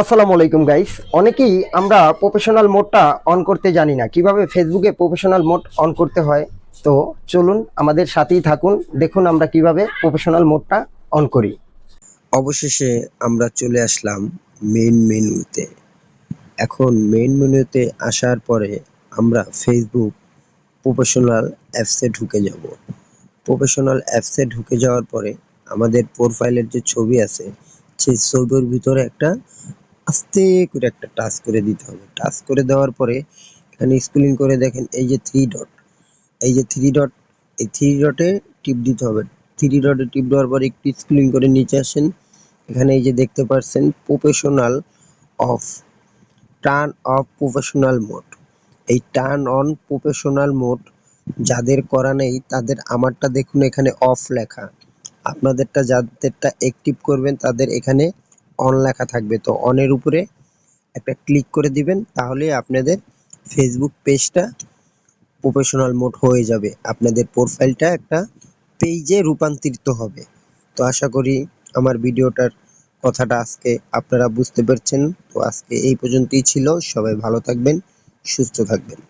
আসসালামু আলাইকুম গাইস অনেকেই আমরা প্রফেশনাল মোডটা অন করতে জানি না। কীভাবে ফেসবুকে প্রফেশনাল মোড অন করতে হয়? তো চলুন, আমাদের সাথেই থাকুন। দেখুন আমরা কীভাবে প্রফেশনাল মোডটা অন করি। অবশেষে আমরা চলে আসলাম মেইন মেনুতে এখন মেইন মেনুতে আসার পরে আমরা ফেসবুক প্রফেশনাল অ্যাপসে ঢুকে যাব। প্রফেশনাল অ্যাপসে ঢুকে যাওয়ার পরে আমাদের প্রোফাইলের যে ছবি আছে, সেই ছবির ভিতরে একটা আস্তে করে একটা টাচ করে দিতে হবে। টাচ করে দেওয়ার পরে এখানে স্ক্রিন করে দেখেন, এই যে থ্রি ডট এই যে থ্রি ডট এই থ্রি ডটে টিপ দিতে হবে। থ্রি ডটে টিপ দেওয়ার পরে একটু স্ক্রিন করে নিচে আসেন। এখানে এই যে দেখতে পাচ্ছেন professional off turn off professional mode এই টার্ন অন প্রফেশনাল মোড যাদের করা নেই, তাদের আমারটা দেখুন এখানে অফ লেখা। আপনাদেরটা যাদেরটা অ্যাক্টিভ করবেন, তাদের এখানে অন লেখা থাকবে। তো অনের উপরে একটা ক্লিক করে দিবেন, তাহলে আপনাদের ফেসবুক পেজটা প্রফেশনাল মোড হয়ে যাবে। আপনাদের প্রোফাইলটা একটা পেজে রূপান্তরিত হবে। তো আশা করি আমার ভিডিওটার কথাটা আজকে আপনারা বুঝতে পারছেন। তো আজকে এই পর্যন্তই ছিল। সবাই ভালো থাকবেন, সুস্থ থাকবেন।